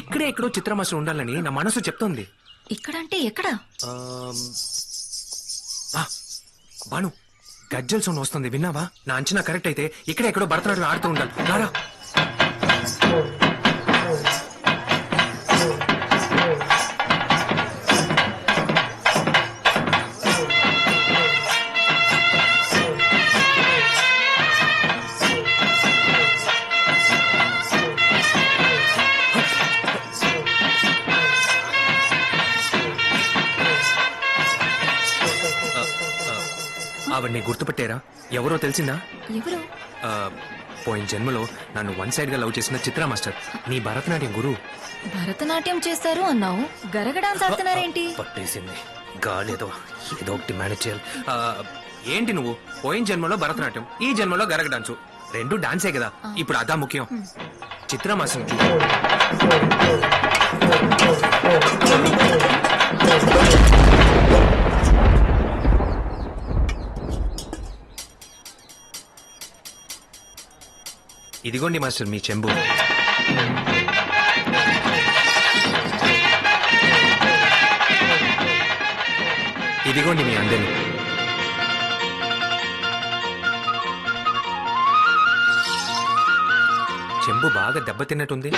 ఇక్కడే ఎక్కడో చిత్రమాసం ఉండాలని నా మనసు చెప్తోంది. ఇక్కడంటే ఎక్కడ? బాను గజ్జల్ సౌండ్ వస్తుంది విన్నావా? నా అంచనా కరెక్ట్ అయితే ఇక్కడ ఎక్కడో భరతనాట్యం ఆడుతూ ఉండాలి. రారా. ఆవిడ్ని గుర్తుపట్టారా ఎవరో తెలిసిందా ఎవరు ఆ, పోయిన జన్మలో నన్ను వన్ సైడ్గా లవ్ చేసిన చిత్ర మాస్టర్ నీ భరతనాట్యం గురు భరతనాట్యం చేస్తారు అన్నావు గరగ డాన్స్ ఆడుతున్నారేంటి పట్టేసింది గాలేదో ఏదో ఒకటి మేనేజ్ చేయాలి ఆ, ఏంటి నువ్వు పోయిన జన్మలో భరతనాట్యం ఈ జన్మలో గరగ డాన్సు రెండు డాన్సే కదా ఇప్పుడు అదా ముఖ్యం చిత్ర మాస్టర్ ఇదిగోండి మాస్టర్ మీ చెంబు. ఇదిగోండి మీ అందరి చెంబు బాగా దెబ్బతిన్నట్టుంది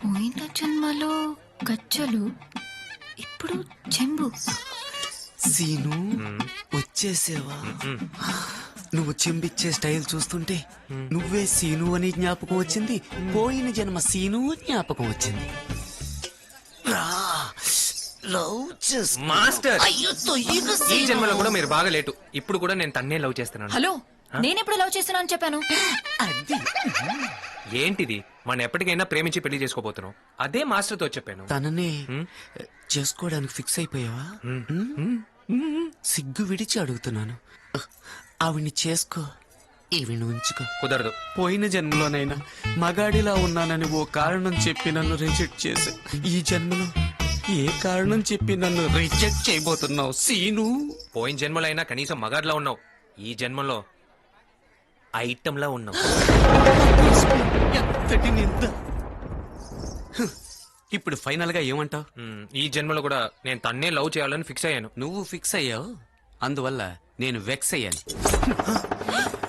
పోయిన జన్మలో గజ్జలు ఇప్పుడు చెంబు. సీను వచ్చేసేవా నువ్వు చెంబిచ్చే స్టైల్ చూస్తుంటే నువ్వే సీను అని జ్ఞాపకం వచ్చింది. పోయిన జన్మ సీను జ్ఞాపకం వచ్చింది. మాస్టర్! ఈ. జన్మలో కూడా మీరు బాగా లేటు. ఇప్పుడు కూడా నేను తన్నే లవ్ చేస్తున్నాను. హలో నేనెప్పుడు లవ్ చేస్తున్నాను చెప్పాను? అది. ఏంటిది? మనం ఎప్పటికైనా ప్రేమించి పెళ్ళి చేసుకోబోతున్నాం అదే మాస్టర్తో చెప్పాను. తననే చేసుకోవడానికి ఫిక్స్ అయిపోయావా? సిగ్గు విడిచి అడుగుతున్నాను. ఆవిడ్ని చేసుకో ఈవిని ఉంచుకో. కుదరదు. పోయిన జన్మలోనైనా మగాడిలా ఉన్నానని ఓ కారణం చెప్పి నన్ను రిజెక్ట్ చేసి ఈ జన్మలో ఏ కారణం చెప్పి నన్ను రిజెక్ట్ చేయబోతున్నావు సీను? పోయిన జన్మలో అయినా కనీసం మగాడ్లా ఉన్నావు. ఈ జన్మలో ఐటంలా ఉన్నావు. ఎంతటి నింద ఇప్పుడు ఫైనల్గా ఏమంటావు ఈ జన్మలో కూడా నేను తన్నే లవ్ చేయాలని ఫిక్స్ అయ్యాను. నువ్వు ఫిక్స్ అయ్యావు? అందువల్ల నేను వెక్స్ అయ్యాను.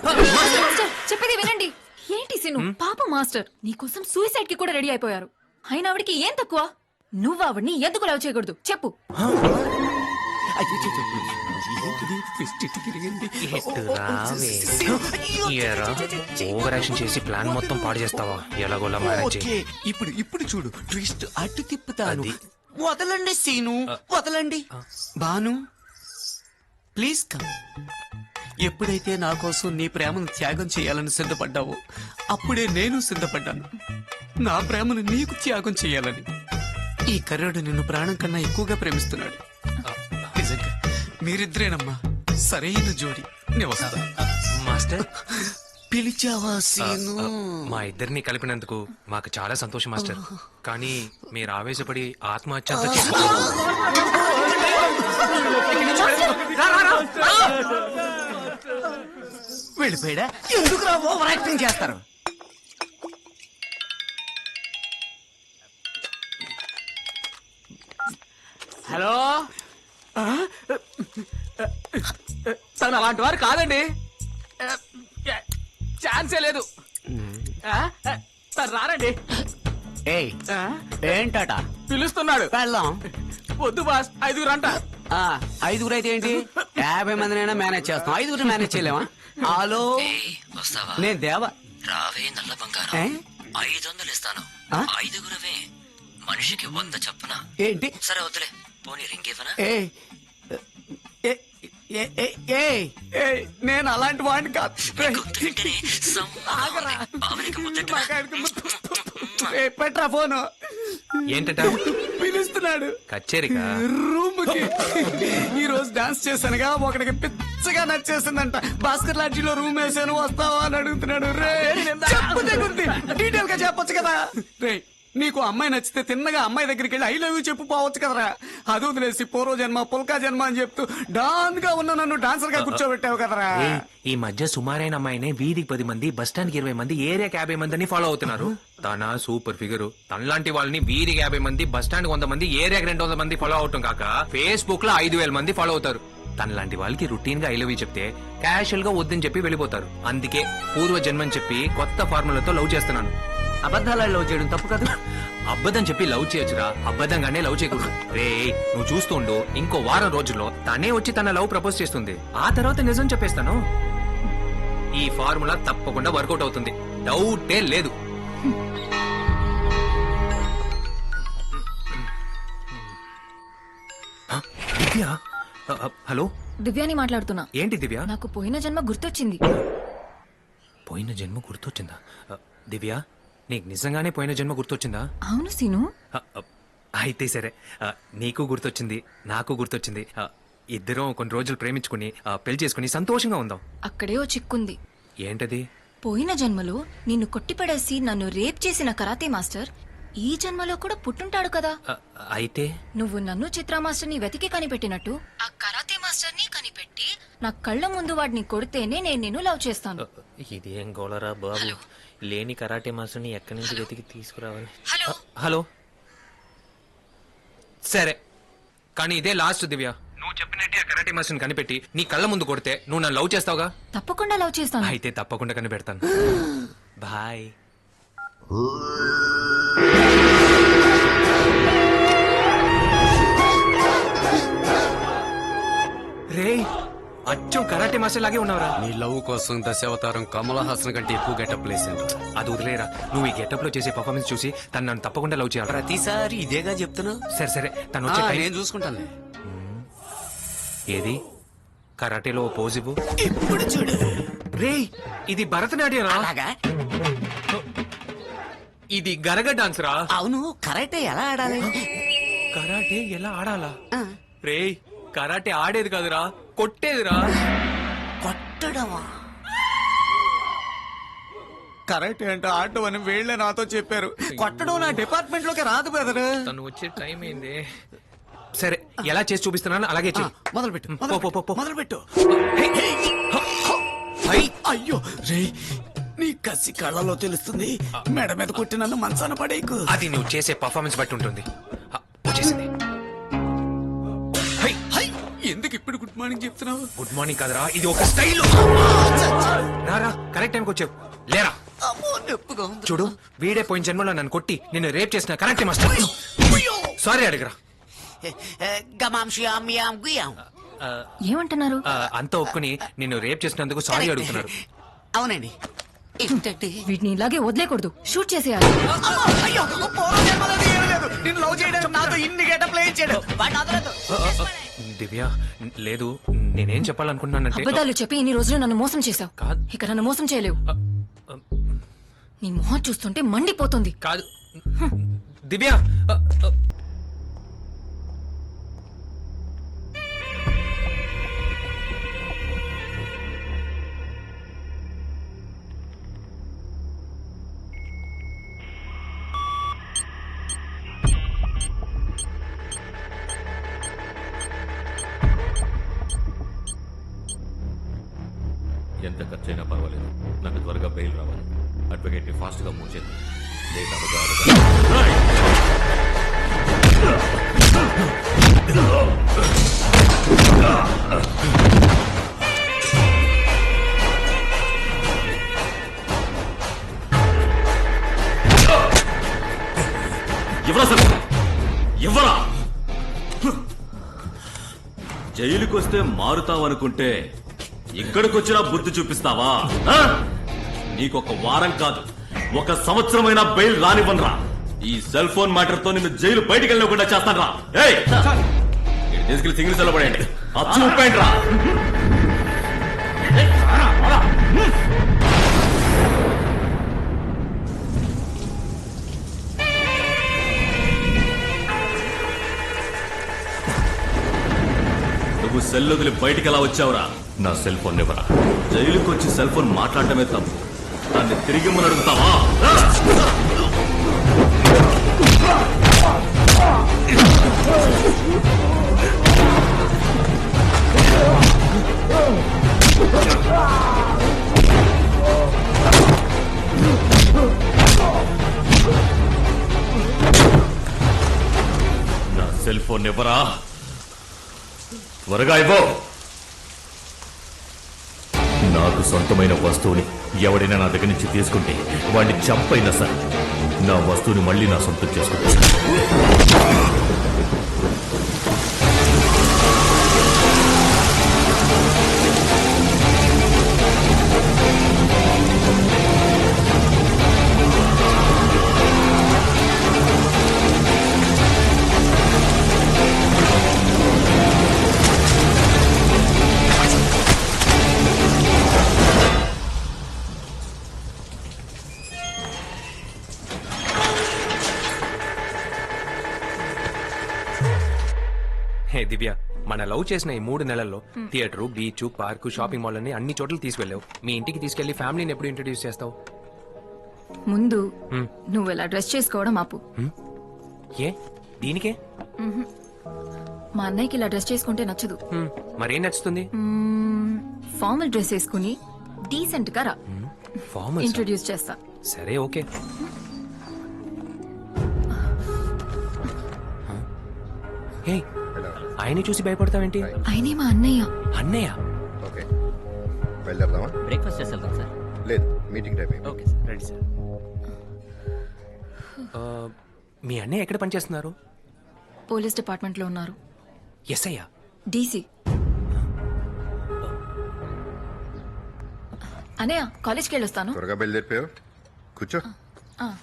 మాస్టర్ చెప్పేది వినండి. ఏంటి సీను పాప మాస్టర్ నీకోసం సూసైడ్కి కూడా రెడీ అయిపోయారు. అయినా ఆవిడకి ఏం తక్కువ? నువ్వు ఆవిడ్ని ఎందుకు లవ్ చేయకూడదు? చెప్పు. చేసి ప్లాన్ మొత్తం పాడు చేస్తావా ఎలాగోలా మేనేజ్ ఓకే ఇప్పుడు ఇప్పుడు చూడు ట్విస్ట్ అటు తిప్పుతాను. వదలండి సీను వదలండి బాను ప్లీజ్ కమ్ ఎప్పుడైతే నా కోసం నీ ప్రేమను త్యాగం చేయాలని సిద్ధపడ్డావో అప్పుడే నేను సిద్ధపడ్డాను నా ప్రేమను నీకు త్యాగం చేయాలని ఈ కర్రుడు నిన్ను ప్రాణం కన్నా ఎక్కువగా ప్రేమిస్తున్నాడు మీరిద్దరేనమ్మా. సరైన జోడి. నేను వస్తా. మాస్టర్? పిలిచావా సీను? మా ఇద్దరిని కలిపినందుకు మాకు చాలా సంతోషం మాస్టర్. కానీ మీరు ఆవేశపడి ఆత్మహత్య. వెళ్ళిపోయాడా? ఎందుకు రా ఓవర్ యాక్టింగ్ చేస్తారు. హలో? తను అలాంటి వారు కాదండి. ఛాన్సే లేదు. ఆ? తను రారండి. ఏయ్ ఆ? ఏంటట? పిలుస్తున్నాడు. పెళ్ళాం? వద్దు బాస్ ఐదుగురు అంట. ఆ, ఐదుగురు అయితే ఏంటి? యాభై మందినైనా మేనేజ్ చేస్తాం. ఐదుగురు మేనేజ్ చేయలేమా? హలో? వస్తావా? నేను దేవ? రావే నల్ల బంగారం? ఐదు వందలు ఇస్తాను. ఆ? ఐదుగురవే. మనిషికి వంద చప్పున. ఏంటి? సరే వద్దులే. పోనీ రింగ్ ఇవ్వనా ఏయ్ ఏ- నేను అలాంటి వాడిని కాదు. పెట్రా ఫోను. ఏంటట? పిలుస్తున్నాడు. కచేరికా? రూమ్కి ఈ రోజు డాన్స్ చేశానుగా ఒకడికి పిచ్చగా నచ్చేసిందంట. భాస్కర్ లాడ్జీలో రూమ్ వేసాను వస్తావా అని అడుగుతున్నాడు. రే చెప్పు తెగుంది డీటెయిల్గా చెప్పొచ్చు కదా. రే నీకు అమ్మాయి నచ్చితే తిన్నగా అమ్మాయి దగ్గరికి వెళ్ళి ఐ లవ్ యూ చెప్పు పోవచ్చు కదరా. అది వదిలేసి పూర్వ జన్మ పుల్కా జన్మ అని చెప్తూ డాన్గా ఉన్న నన్ను డాన్సర్గా కూర్చోబెట్టావు కదరా. ఏయ్, ఈ మధ్య సుమారైన అమ్మాయినే వీధికి పది మంది బస్ స్టాండ్కి ఇరవై మంది ఏరియాకి యాభై మంది అని ఫాలో అవుతున్నారు. తన సూపర్ ఫిగర్. తనలాంటి వాళ్ళని వీధికి యాభై మంది బస్ స్టాండ్ వంద మంది ఏరియాకి రెండు వందల మంది ఫాలో అవటం కాక ఫేస్బుక్లో ఐదు వేల మంది ఫాలో అవుతారు. తనలాంటి వాళ్ళకి రొటీన్గా ఐలవి చెప్తే క్యాషువల్గా వద్దని చెప్పి వెళ్ళిపోతారు. అందుకే పూర్వ జన్మని చెప్పి కొత్త ఫార్ములాతో లవ్ చేస్తున్నాను. అబద్ధాలు లవ్ చేయడం తప్పు కదా. అబద్ధం చెప్పి లవ్ చేయొచ్చురా. అబద్ధంగానే లవ్ చేయకూడదు. రే నువ్వు చూస్తుండు ఇంకో వారం రోజుల్లో తనే వచ్చి తన లవ్ ప్రపోజ్ చేస్తుంది. ఆ తర్వాత నిజం చెప్పేస్తాను. ఈ ఫార్ములా తప్పకుండా వర్కౌట్ అవుతుంది. డౌటే లేదు. హ? దివ్య? హలో? దివ్యాని మాట్లాడుతున్నా. ఏంటి దివ్య? నాకు పోయిన జన్మ గుర్తొచ్చింది. పోయిన జన్మ గుర్తొచ్చిందా? దివ్య? నీకు నిజంగానే పోయిన జన్మ గుర్తొచ్చిందా? అవును సీను. అ, అ, అయితే సరే. నీకు గుర్తొచ్చింది నాకు గుర్తొచ్చింది. అ, ఇద్దరం కొన్ని రోజులు ప్రేమించుకుని పెళ్ళి చేసుకుని సంతోషంగా ఉందాం. అక్కడే ఓ చిక్కుంది. ఏంటది? పోయిన జన్మలో నిన్ను కొట్టిపడేసి నన్ను రేప్ చేసిన కరాతే మాస్టర్ ఈ జన్మలో కూడా పుట్టుంటాడు కదా. అయితే? నువ్వు నన్ను చిత్రా మాస్టర్ని వెతికి కనిపెట్టినట్టు ఆ కరాతే మాస్టర్ని కనిపెట్టి నా కళ్ళ ముందు వాడిని కొడితేనే నేను నిన్ను లవ్ చేస్తాను. ఇదేం గోలరా బాబు? లేని కరాటే మాస్టర్ని ఎక్కడి నుంచి వెతికి తీసుకురావాలి? హలో? హలో? సరే. కానీ ఇదే లాస్ట్ దివ్య. నువ్వు చెప్పినట్టే ఆ కరాటే మాస్టర్ని కనిపెట్టి నీ కళ్ళ ముందు కొడితే నువ్వు నన్ను లవ్ చేస్తావుగా? తప్పకుండా లవ్ చేస్తాను. అయితే తప్పకుండా కనిపెడతాను. బాయ్. రే అచ్చం కరాటే మాస్టర్ లాగే ఉన్నావురా. నీ లవ్ కోసం దశావతారం కమల హాసన్ కంటే ఎక్కువ గెటప్ లేసాను అది వదిలేరా. నువ్వు ఈ గెటప్లో చేసే పర్ఫార్మెన్స్ చూసి తను నన్ను తప్పకుండా లవ్ చేయాలి ప్రతిసారి ఇదేగా చెప్తున్నా? సరే సరే. తను వచ్చే టైం నేను చూసుకుంటాను ఏది? కరాటేలో ఓ పోజ్ ఇవ్వు. ఇప్పుడు చూడు. రే ఇది భరతనాట్యం రా అలాగా? ఇది గరగ డాన్స్ రా. అవును కరాటే ఎలా ఆడాలి? కరాటే ఎలా ఆడాలా? రే కరాటే ఆడేది కాదురా కొట్టేదిరా. కొట్టడమా? కరాటే అంటే ఆడటం అని వీళ్ళే నాతో చెప్పారు. కొట్టడం నా డిపార్ట్మెంట్లోకి రాదు బెదరు తను వచ్చే టైం ఏంది సరే ఎలా చేసి చూపిస్తున్నాను అలాగే చెయ్యి మొదలు పెట్టు పో, పో, పో, పో. మొదలు పెట్టు హే. అయ్యో రే నీ కసి కళ్ళలో తెలుస్తుంది. మెడ మీద కొట్టి నన్ను మంచాన పడేకు అది నువ్వు చేసే పర్ఫార్మెన్స్ బట్టి ఉంటుంది. గుడ్ మార్నింగ్ చెప్తున్నావు? గుడ్ మార్నింగ్ కాదురా. ఇది ఒక స్టైల్. రారా కరెక్ట్ టైంకి వచ్చావు. లేరా? చూడు వీడే పోయిన జన్మలో నన్ను కొట్టి నిన్ను రేప్ చేసిన కరెక్ట్ మాస్టర్ సారీ అడిగరా. యాం గుయాం. ఏమంటున్నారు? ఆ, అంతా ఒప్పుకుని నిన్ను రేప్ చేసినందుకు సారీ అడుగుతున్నారు. అవునండి. ఏంటంటే వీటిని ఇలాగే వదిలేకూడదు షూట్ చేసేయాలి. అయ్యో పూర్వ జన్మలో అది ఏమీ లేదు. నిన్ను లవ్ చేయడానికి నాతో ఇన్ని గెటప్ ప్లే వదలొద్దు. దివ్య లేదు నేనేం చెప్పాలనుకుంటున్నానంటే అబద్ధాలు చెప్పి ఇన్ని రోజులు నన్ను మోసం చేశావు. కాదు. ఇక నన్ను మోసం చేయలేవు. నీ మొహం చూస్తుంటే మండిపోతుంది. కాదు. దివ్య ఎంత ఖర్చైనా పర్వాలేదు. నాకు త్వరగా బెయిల్ రావాలి. అడ్వకేట్ని ఫాస్ట్గా మూవ్ చేద్దాం లేట్ అవగా ఎవరా సార్ ఎవరా మారుతావనుకుంటే ఇక్కడికొచ్చినా బుద్ధి చూపిస్తావా? ఆ? నీకొక వారం కాదు. ఒక సంవత్సరమైన బెయిల్ రానివ్వనరా. ఈ సెల్ ఫోన్ మ్యాటర్తో నిన్ను జైలు బయటికి వెళ్ళకుండా చేస్తాను రా తీసుకెళ్ళి సింగిల్ సెల్ పడేయండి. అచ్చు ఉప్పేయండి రా నువ్వు సెల్ వదిలి బయటికి ఎలా వచ్చావురా? నా సెల్ ఫోన్ ఇవ్వరా? జైలుకి వచ్చి సెల్ ఫోన్ మాట్లాడటమే తప్పు. దాన్ని తిరిగి అడుగుతావా నా సెల్ ఫోన్ ఇవ్వరా? త్వరగా ఇవ్వో. నాకు సొంతమైన వస్తువుని ఎవడైనా నా దగ్గర నుంచి తీసుకుంటే వాడిని చంపైనా సరే. నా వస్తువుని మళ్ళీ నా సొంతం చేసుకుంటాను హే దివ్య మన లవ్ చేసిన ఈ మూడు నెలల్లో theatre beach park shopping mall అని అన్ని చోట్ల తీసుకెళ్ళావు. మీ ఇంటికి తీసుకెళ్ళి ఫ్యామిలీని ఎప్పుడు ఇంట్రడ్యూస్ చేస్తావు? ముందు నువ్వు ఇలా డ్రెస్ చేసుకోవడం ఆపు. ఏ? దీనికే? మా అన్నయ్యకి ఇలా డ్రెస్ చేసుకుంటే నచ్చదు. హ్మ్, మరేం నచ్చుతుంది? ఫార్మల్ డ్రెస్ వేసుకుని డీసెంట్గా రా ఫార్మల్స్? ఇంట్రొడ్యూస్ చేస్తా. సరే ఓకే. హే ఆయన చూసి భయపడతావేంటి? ఆయనే మా అన్నయ్య. అన్నయ్య? ఓకే. బయలుదేరదామా? బ్రేక్ఫాస్ట్ చేసి వెళ్తాం సార్. లేదు మీటింగ్ టైం అయింది. Okay sir. Ready sir. ఆ, మీ అన్నయ్య ఎక్కడ పనిచేస్తున్నారు? పోలీస్ డిపార్ట్మెంట్లో ఉన్నారు. ఎస్ అయ్యా డీసీ. అన్నయ్య కాలేజ్కి వెళ్ళొస్తాను. త్వరగా బయలుదేరిపోయావు కూర్చో. ఆ.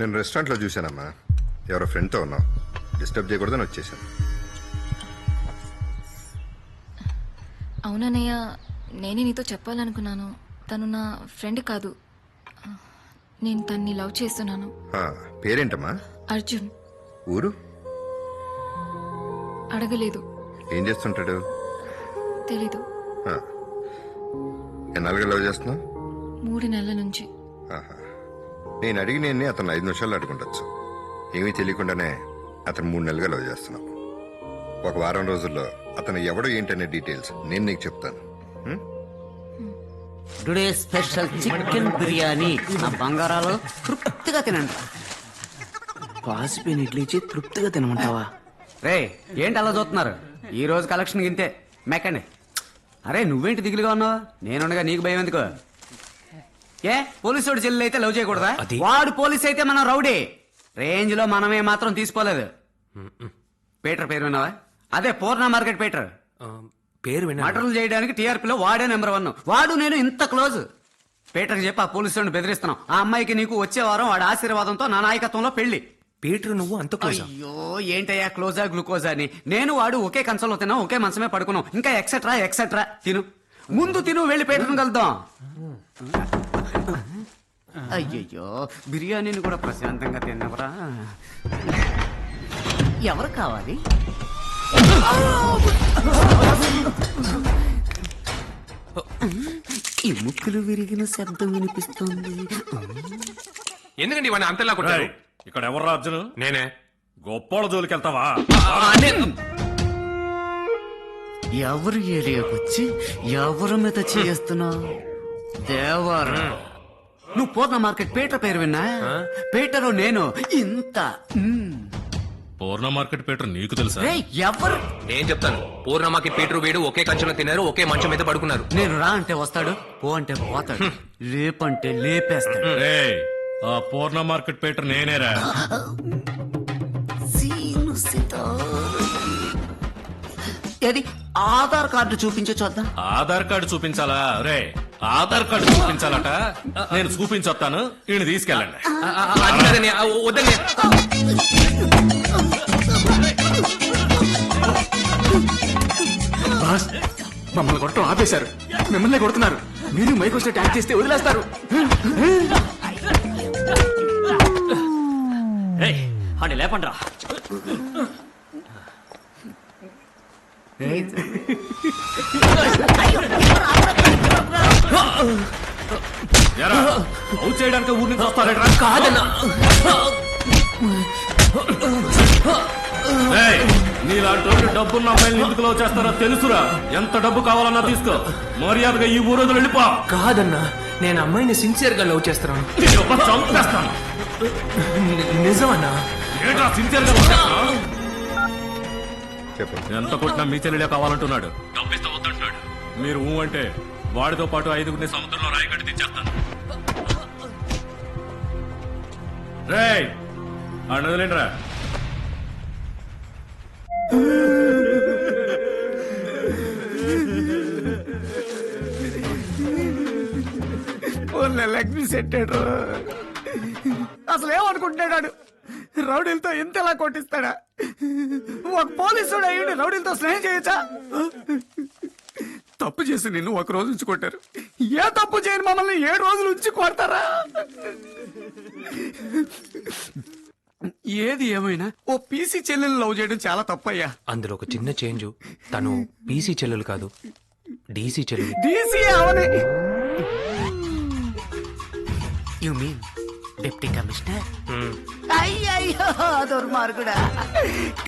నేను రెస్టారెంట్లో చూశానమ్మా. ఎవరో ఫ్రెండ్తో ఉన్నావు. డిస్టర్బ్ చేయకూడదని వచ్చేసాను అవునన్నయ్య నేనే నీతో చెప్పాలనుకున్నాను. తను నా ఫ్రెండ్ కాదు. నేను తన్ని లవ్ చేస్తున్నాను. పేరేంటమ్మా? అర్జున్. ఊరు? అడగలేదు. ఏం చేస్తుంటాడు? తెలీదు. ఎన్నాళ్ళుగా లవ్ చేస్తున్నావు? మూడు నెలల నుంచి. నేను అడిగి నేను అతను ఐదు నిమిషాలు అడుగుండొచ్చు ఏమీ తెలియకుండానే అతను మూడు నెలలుగా లవ్ చేస్తున్నావు. ఒక వారం రోజుల్లో అతను ఎవడో ఏంటనే డీటెయిల్స్ నేను నీకు చెప్తాను? Today special chicken biryani. నా బంగారాలు తృప్తిగా తినండి. పాసిపోయిన ఇడ్లీ ఇచ్చి తృప్తిగా తినమంటావా? రే ఏంటి అలా చూస్తున్నారు? ఈ రోజు కలెక్షన్ ఇంతే మెక్కండి. అరే నువ్వేంటి దిగులుగా ఉన్నావు? నేనుండగా నీకు భయం ఎందుకు? ఏ పోలీసు వాడు చెల్లెలు అయితే లవ్ చేయకూడదా? వాడు పోలీస్ అయితే మనం రౌడీ. రేంజ్లో మనమే మాత్రం తీసుకోలేదు. పీటర్ పేరు విన్నావా? అదే పూర్ణ మార్కెట్ పీటర్. పేరు విన్నా మటర్లు చేయడానికి టీఆర్పీలో వాడే నెంబర్ వన్. వాడు నేను ఇంత క్లోజ్. పీటర్కి చెప్పి ఆ పోలీసు వాడిని బెదిరిస్తున్నాం. ఆ అమ్మాయికి నీకు వచ్చే వారం వాడి ఆశీర్వాదంతో నా నాయకత్వంలో పెళ్ళి పీటర్ నువ్వు అంత క్లోజా అయ్యో ఏంటయ్యా క్లోజా గ్లూకోజా అని. నేను వాడు ఒకే కన్సోల్లో తిన్నాం ఒకే మనసమే పడుకున్నాం. ఇంకా ఎక్సెట్రా ఎక్సెట్రా తిను. ముందు తిను వెళ్ళి పీటర్ని కలుద్దాం. అయ్యయ్యో బిర్యానీని కూడా ప్రశాంతంగా తిన్నవరా? ఎవరు కావాలి? ఈ ముక్కులు విరిగిన శబ్దం వినిపిస్తుంది. ఎందుకండి ఇవన్నీ అంతలా కొట్టారు? ఇక్కడ ఎవరు అర్జున్? నేనే. గొప్పోళ్ళ జోలికి వెళ్తావా ఎవరు ఏరియాకి వచ్చి ఎవరి మీద చేస్తున్నావు? దేవరు. నువ్వు పూర్ణ మార్కెట్ పీటర్ పేరు విన్నా? పీటరు నేను ఇంత. పూర్ణ మార్కెట్ పీటర్ నీకు తెలుసా రేయ్, ఎవరు నేను చెప్తాను పూర్ణమాకి పీటర్ వీడు ఒకే కంచెలో తిన్నారు ఒకే మంచం మీద పడుకున్నారు నేను రా అంటే వస్తాడు పో అంటే పోతాడు లేపంటే లేపేస్తాడు రేయ్, ఆ పూర్ణ మార్కెట్ పీటర్ నేనేరా సీను సితార్. ఏది ఆధార్ కార్డు చూపించే చూద్దాం ఆధార్ కార్డు చూపించాలా రే ఆధార్ కార్డు చూపించాలట నేను చూపించొస్తాను ఈయన తీసుకెళ్ళండి ఆ, ఆ, ఆ, అది కాదండి, ఆ, వద్దండి మమ్మల్ని కొట్టడం ఆపేశారు. మిమ్మల్ని కొడుతున్నారు. మీరు మైక్ వస్తే ట్యాక్ చేస్తే వదిలేస్తారు. అని లేపండ్రా. ఎరా, అవుట్ చేయడానికి ఊరి నుంచి కాదన్నా. నీలాంటి డబ్బున్న అమ్మాయిని ఎందుకు లవ్ చేస్తారో తెలుసురా. ఎంత డబ్బు కావాలన్నా తీసుకో. మర్యాదగా ఈ ఊరోజులు వెళ్ళిపో. కాదన్నా నేను అమ్మాయిని సిన్సియర్గా లవ్ చేస్తున్నాను. నేను ఒక్క చంపేస్తాను ని- నిజమన్నా? సిన్సియర్గా ఎంత కొట్టినా మీ చెల్లెలే కావాలంటున్నాడు. డబ్బిస్తే వద్దంటున్నాడు మీరు ఊ అంటే వాడితో పాటు ఐదుగురిని సముద్రంలో రాయగట్టి తెచ్చేస్తాను. రేయ్ అన్నదిలేంట్రా లెగ్ సెట్టాడు. అసలు ఏమనుకుంటున్నాడు రౌడీలతో ఇంతలా కొట్టిస్తాడా? ఒక పోలీసుడు అయ్యుండి రౌడీలతో స్నేహం చేయొచ్చా? తప్పు చేసి నిన్ను ఒక రోజు ఉంచి కొట్టారు. ఏ తప్పు చేయని మమ్మల్ని ఏడు రోజులు ఉంచి కొడతారా? ఏది ఏమైనా? ఓ పీసీ చెల్లెలు లవ్ చేయడం చాలా తప్పయ్యా. అందులో ఒక చిన్న చేంజ్. తను పీసీ చెల్లెలు కాదు డీసీ చెల్లెలు. DC Avani. You mean deputy commissioner. అయ్యయ్యో దుర్మార్గుడా.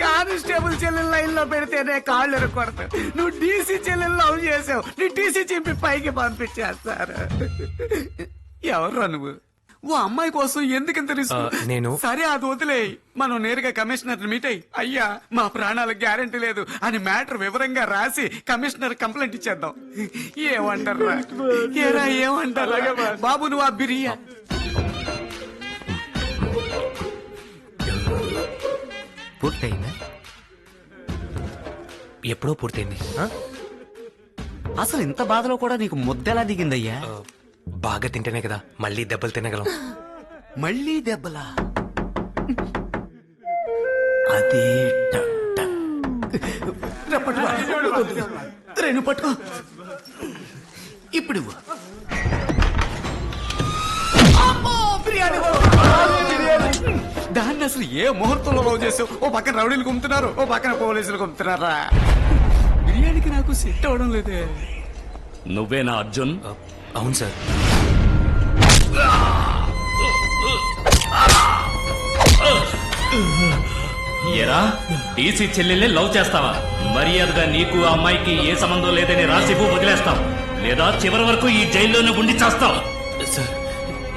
కానిస్టేబుల్ చెల్లెలు లైన్లో పెడితేనే కాళ్ళు ఎరగొడతావు. నువ్వు డీసీ చెల్లెలు లవ్ చేసావు. నీ టీసీ చింపి పైకి పంపించేస్తారు. ఎవర్రా నువ్వు? ఓ అమ్మాయి కోసం ఎందుకు ఇంత రిస్క్? ఆ, నేను- సరే అది వదిలే. మనం నేరుగా కమిషనర్ మీట్ అయ్యి అయ్యా మా ప్రాణాలకు గ్యారంటీ లేదు అని మ్యాటర్ వివరంగా రాసి కమిషనర్ కంప్లైంట్ ఇచ్చేద్దాం. ఏమంటారా ఏరా ఏమంటారా బాబు నువ్వు ఆ బిర్యా పూర్తయిందా? ఎప్పుడో పూర్తయింది ఆ? అసలు ఇంత బాధలో కూడా నీకు ముద్దెలా దిగిందయ్యా? బాగా తింటేనే కదా మళ్ళీ దెబ్బలు తినగలం. మళ్ళీ దెబ్బలా? అదే. రేణు పట్టుకో. ఇప్పుడు. దాన్ని అసలు ఏ ముహూర్తంలో లవ్ చేసావు? ఓ పక్కన రౌడీలు గుమ్తున్నారు ఓ పక్కన పోలీసులు గుమ్తున్నారా బిర్యానీకి నాకు సెట్ అవడం లేదే. నువ్వేనా అర్జున్? అవును సార్. ఎరా డీసీ చెల్లెల్ని లవ్ చేస్తావా? మర్యాదగా నీకు ఆ అమ్మాయికి ఏ సంబంధం లేదని రాసిపు వదిలేస్తావు లేదా చివరి వరకు ఈ జైల్లోనే ఉండి చేస్తావు సార్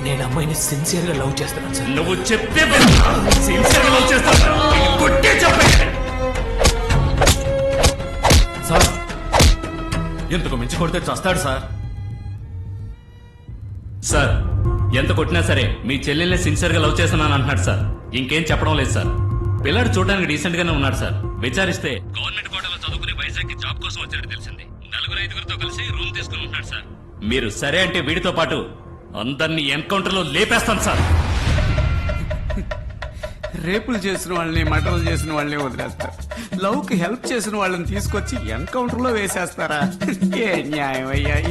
నేను అమ్మాయిని సిన్సియర్గా లవ్ చేస్తున్నాను సార్. నువ్వు చెప్పే సిన్సియర్ లవ్ చేస్తావు. కొట్టే చెప్పే. సార్ ఎంతకు మించి కొడితే చస్తాడు సార్? సార్. ఎంత కొట్టినా సరే మీ చెల్లెల్ని సిన్సియర్గా లవ్ చేస్తున్నాను అంటున్నాడు సార్. ఇంకేం చెప్పడం లేదు సార్. పిల్లాడు చూడడానికి డీసెంట్ గానే ఉన్నాడు సార్. విచారిస్తే గవర్నమెంట్ కోటలో చదువుకునే వైజాగ్కి జాబ్ కోసం వచ్చాడు తెలిసింది. నలుగురు ఐదుగురితో కలిసి రూమ్ తీసుకుని ఉంటాడు సార్. మీరు సరే అంటే వీడితో పాటు అందరినీ ఎన్కౌంటర్లో లేపేస్తాను సార్. రేపులు చేసిన వాళ్ళని మర్డర్లు చేసిన వాళ్ళని వదిలేస్తారు. లవ్కి హెల్ప్ చేసిన వాళ్ళని తీసుకొచ్చి ఎన్కౌంటర్లో వేసేస్తారా? ఏ న్యాయం అయ్యా.